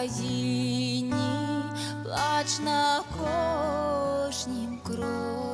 Україні плач на кожнім кроці.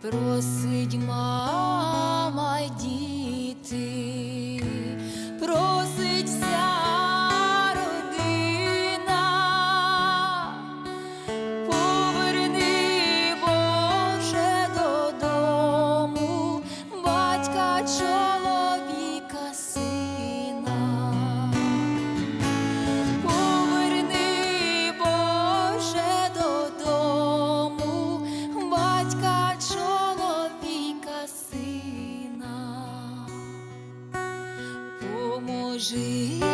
просить мама діти. жить.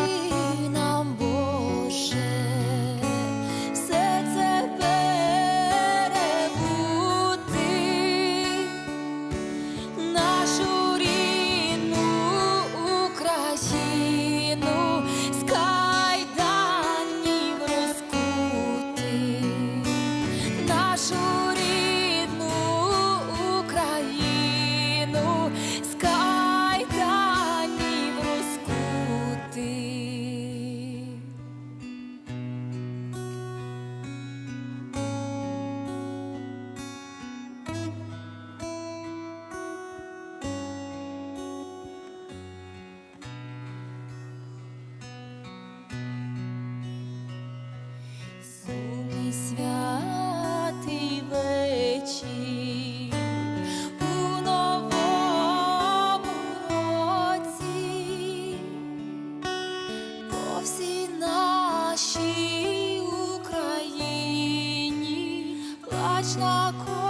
святий вечір. У новому по всій нашій Україні плач на кожній